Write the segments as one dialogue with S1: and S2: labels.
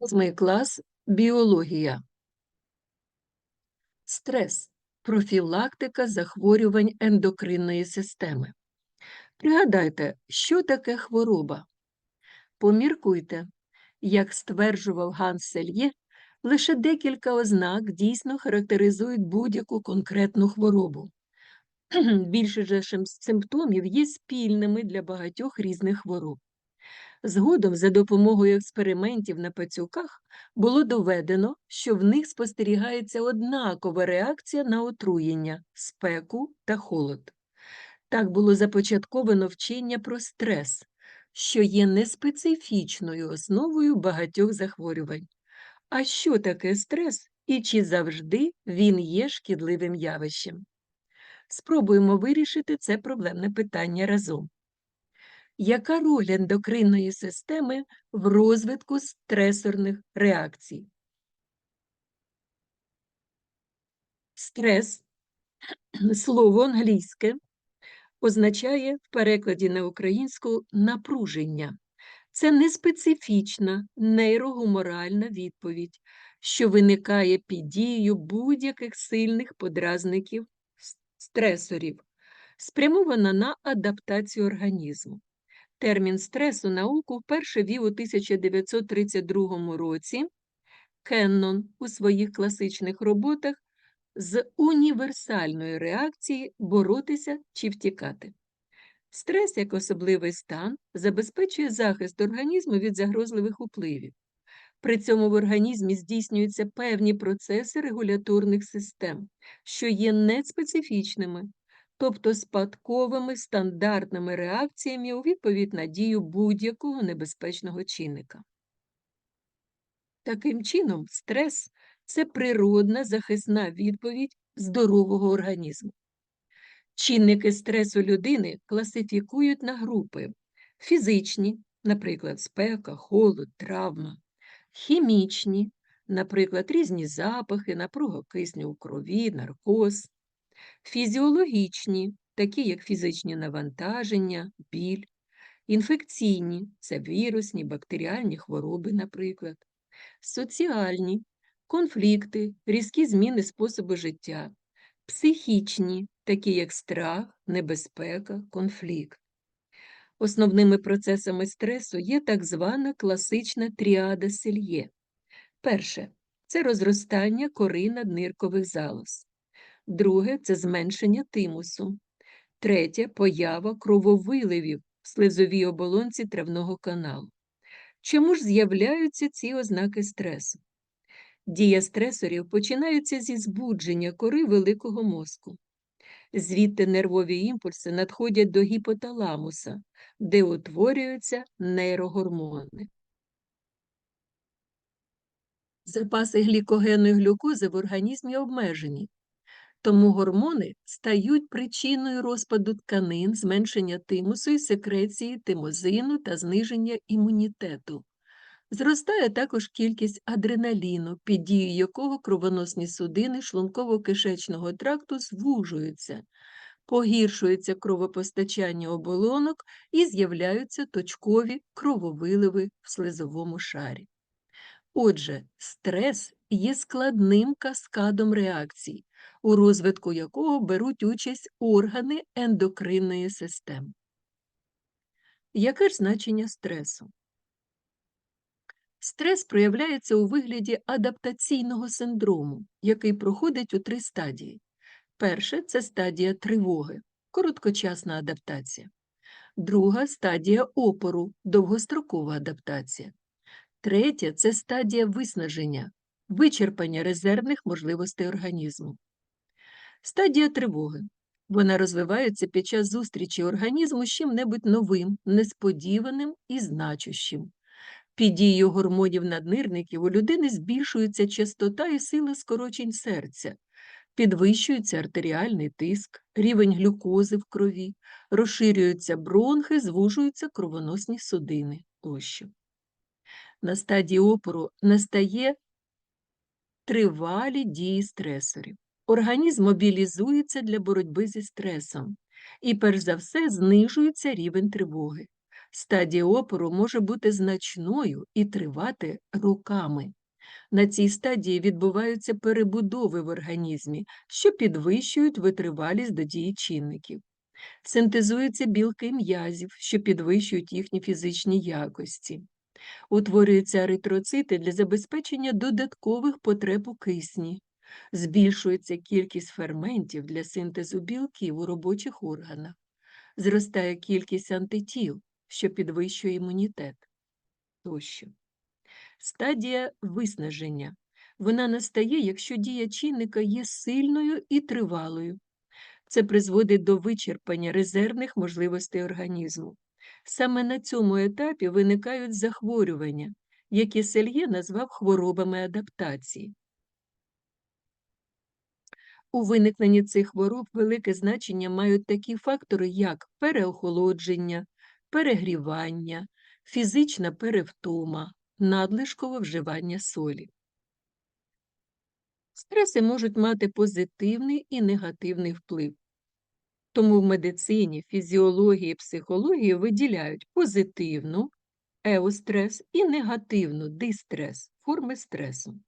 S1: Восьмий клас біологія. Стрес профілактика захворювань ендокринної системи. Пригадайте, що таке хвороба? Поміркуйте, як стверджував Ганс Сельє, лише декілька ознак дійсно характеризують будь-яку конкретну хворобу. Більше же симптомів є спільними для багатьох різних хвороб. Згодом, за допомогою експериментів на пацюках, було доведено, що в них спостерігається однакова реакція на отруєння, спеку та холод. Так було започатковано вчення про стрес, що є неспецифічною основою багатьох захворювань. А що таке стрес і чи завжди він є шкідливим явищем? Спробуємо вирішити це проблемне питання разом. Яка роль ендокринної системи в розвитку стресорних реакцій? Стрес слово англійське означає в перекладі на українську напруження. Це неспецифічна нейрогуморальна відповідь, що виникає під дією будь-яких сильних подразників стресорів, спрямована на адаптацію організму. Термін стресу науку вперше вів у 1932 році Кеннон у своїх класичних роботах з універсальної реакції боротися чи втікати. Стрес як особливий стан забезпечує захист організму від загрозливих впливів. При цьому в організмі здійснюються певні процеси регуляторних систем, що є неспецифічними, тобто спадковими стандартними реакціями у відповідь на дію будь-якого небезпечного чинника. Таким чином, стрес це природна захисна відповідь здорового організму. Чинники стресу людини класифікують на групи фізичні, наприклад, спека, холод, травма, хімічні, наприклад, різні запахи, напруга кисню у крові, наркоз, фізіологічні, такі як фізичні навантаження, біль, інфекційні це вірусні, бактеріальні хвороби, наприклад, соціальні, конфлікти, різкі зміни способу життя, психічні, такі як страх, небезпека, конфлікт. Основними процесами стресу є так звана класична тріада сельє. Перше це розростання кори надниркових залоз. Друге це зменшення тимусу. Третє поява крововиливів в слизовій оболонці травного каналу. Чому ж з'являються ці ознаки стресу? Дія стресорів починається зі збудження кори великого мозку. Звідти нервові імпульси надходять до гіпоталамуса, де утворюються нейрогормони. Запаси глікогену і глюкози в організмі обмежені, тому гормони стають причиною розпаду тканин, зменшення тимусу і секреції тимозину та зниження імунітету. Зростає також кількість адреналіну, під дією якого кровоносні судини шлунково-кишечного тракту звужуються, погіршується кровопостачання оболонок і з'являються точкові крововиливи в слизовому шарі. Отже, стрес є складним каскадом реакцій, у розвитку якого беруть участь органи ендокринної системи. Яке ж значення стресу? Стрес проявляється у вигляді адаптаційного синдрому, який проходить у три стадії. Перше це стадія тривоги, короткочасна адаптація. Друга стадія опору, довгострокова адаптація. Третя це стадія виснаження, вичерпання резервних можливостей організму. Стадія тривоги. Вона розвивається під час зустрічі організму з чим-небудь новим, несподіваним і значущим. Під дією гормонів наднирників у людини збільшується частота і сила скорочень серця, підвищується артеріальний тиск, рівень глюкози в крові, розширюються бронхи, звужуються кровоносні судини тощо. На стадії опору настає тривалі дії стресорів. Організм мобілізується для боротьби зі стресом і, перш за все, знижується рівень тривоги. Стадія опору може бути значною і тривати роками. На цій стадії відбуваються перебудови в організмі, що підвищують витривалість до дії чинників. Синтезуються білки м'язів, що підвищують їхні фізичні якості. Утворюються еритроцити для забезпечення додаткових потреб у кисні. Збільшується кількість ферментів для синтезу білків у робочих органах. Зростає кількість антитіл, що підвищує імунітет. Тощо. Стадія виснаження. Вона настає, якщо дія чинника є сильною і тривалою. Це призводить до вичерпання резервних можливостей організму. Саме на цьому етапі виникають захворювання, які Сельє назвав хворобами адаптації. У виникненні цих хвороб велике значення мають такі фактори, як переохолодження, перегрівання, фізична перевтома, надлишкове вживання солі. Стреси можуть мати позитивний і негативний вплив. Тому в медицині, фізіології психології виділяють позитивну еустрес і негативну дистрес форми стресу.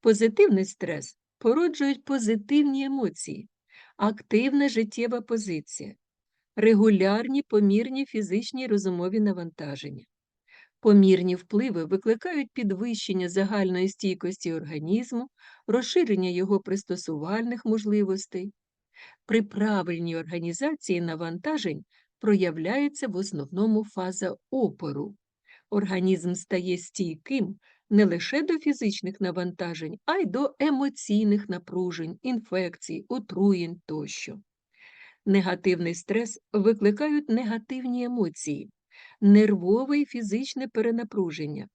S1: Позитивний стрес породжують позитивні емоції, активна життєва позиція, регулярні помірні фізичні розумові навантаження. Помірні впливи викликають підвищення загальної стійкості організму, розширення його пристосувальних можливостей. При правильній організації навантажень проявляється в основному фаза опору. Організм стає стійким не лише до фізичних навантажень, а й до емоційних напружень, інфекцій, отруєнь тощо. Негативний стрес викликають негативні емоції нервове і фізичне перенапруження.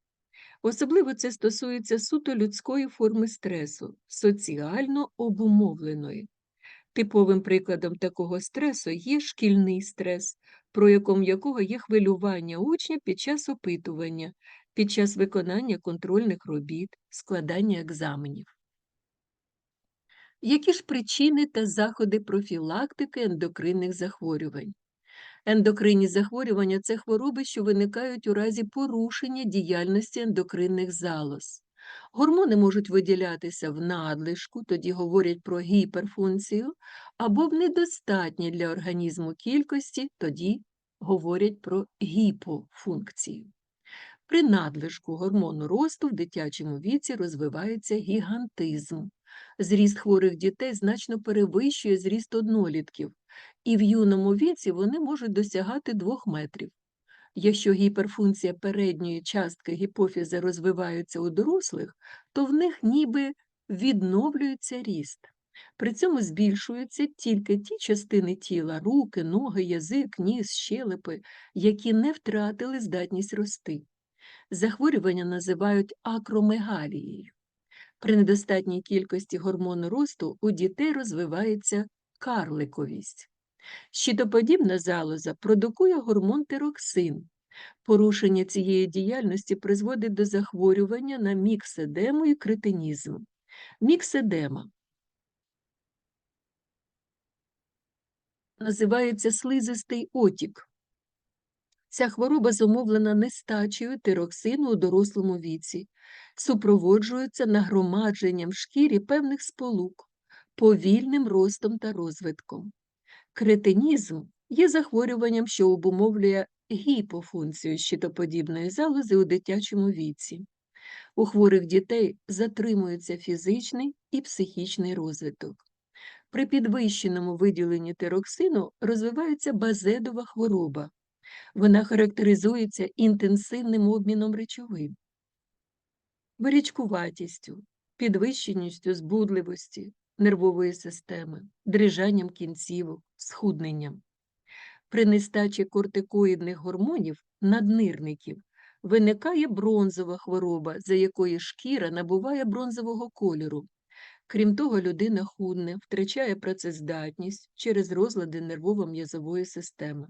S1: Особливо це стосується суто людської форми стресу, соціально обумовленої. Типовим прикладом такого стресу є шкільний стрес, проявом якого є хвилювання учня під час опитування, під час виконання контрольних робіт, складання екзаменів. Які ж причини та заходи профілактики ендокринних захворювань? Ендокринні захворювання це хвороби, що виникають у разі порушення діяльності ендокринних залоз. Гормони можуть виділятися в надлишку, тоді говорять про гіперфункцію, або в недостатній для організму кількості, тоді говорять про гіпофункцію. При надлишку гормону росту в дитячому віці розвивається гігантизм. Зріст хворих дітей значно перевищує зріст однолітків, і в юному віці вони можуть досягати 2 метрів. Якщо гіперфункція передньої частки гіпофіза розвивається у дорослих, то в них ніби відновлюється ріст. При цьому збільшуються тільки ті частини тіла руки, ноги, язик, ніс, щелепи, які не втратили здатність рости. Захворювання називають акромегалією. При недостатній кількості гормону росту у дітей розвивається карликовість. Щитоподібна залоза продукує гормон тироксин. Порушення цієї діяльності призводить до захворювання на мікседему і кретинізм. Мікседема називається слизистий отік. Ця хвороба зумовлена нестачею тироксину у дорослому віці, супроводжується нагромадженням в шкірі певних сполук, повільним ростом та розвитком. Кретинізм є захворюванням, що обумовлює гіпофункцію щитоподібної залози у дитячому віці. У хворих дітей затримується фізичний і психічний розвиток. При підвищеному виділенні тироксину розвивається базедова хвороба. Вона характеризується інтенсивним обміном речовин, вирічкуватістю, підвищеністю збудливості нервової системи, дрижанням кінцівок, схудненням. При нестачі кортикоїдних гормонів наднирників виникає бронзова хвороба, за якої шкіра набуває бронзового кольору. Крім того, людина худне, втрачає працездатність через розлади нервово-м'язової системи.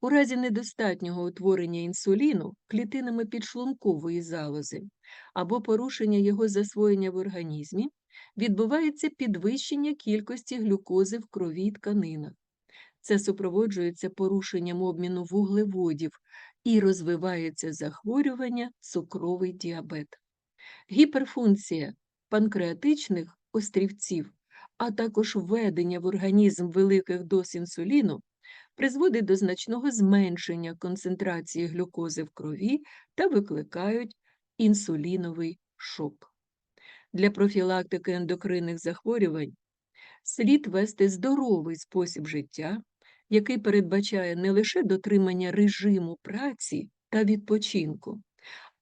S1: У разі недостатнього утворення інсуліну клітинами підшлункової залози або порушення його засвоєння в організмі відбувається підвищення кількості глюкози в крові і тканинах. Це супроводжується порушенням обміну вуглеводів і розвивається захворювання цукровий діабет. Гіперфункція панкреатичних острівців, а також введення в організм великих доз інсуліну призводить до значного зменшення концентрації глюкози в крові та викликають інсуліновий шок. Для профілактики ендокринних захворювань слід вести здоровий спосіб життя, який передбачає не лише дотримання режиму праці та відпочинку,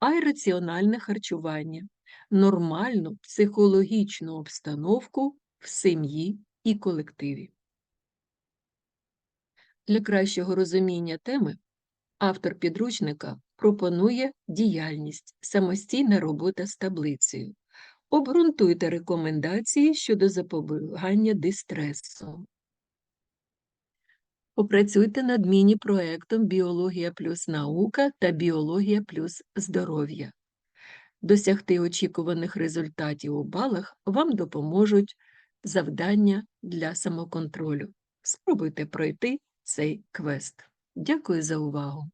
S1: а й раціональне харчування, нормальну психологічну обстановку в сім'ї і колективі. Для кращого розуміння теми автор підручника пропонує діяльність самостійна робота з таблицею. Обґрунтуйте рекомендації щодо запобігання дистресу. Опрацюйте над міні-проектом Біологія плюс наука та Біологія плюс здоров'я. Досягти очікуваних результатів у балах вам допоможуть завдання для самоконтролю. Спробуйте пройти цей квест. Дякую за увагу!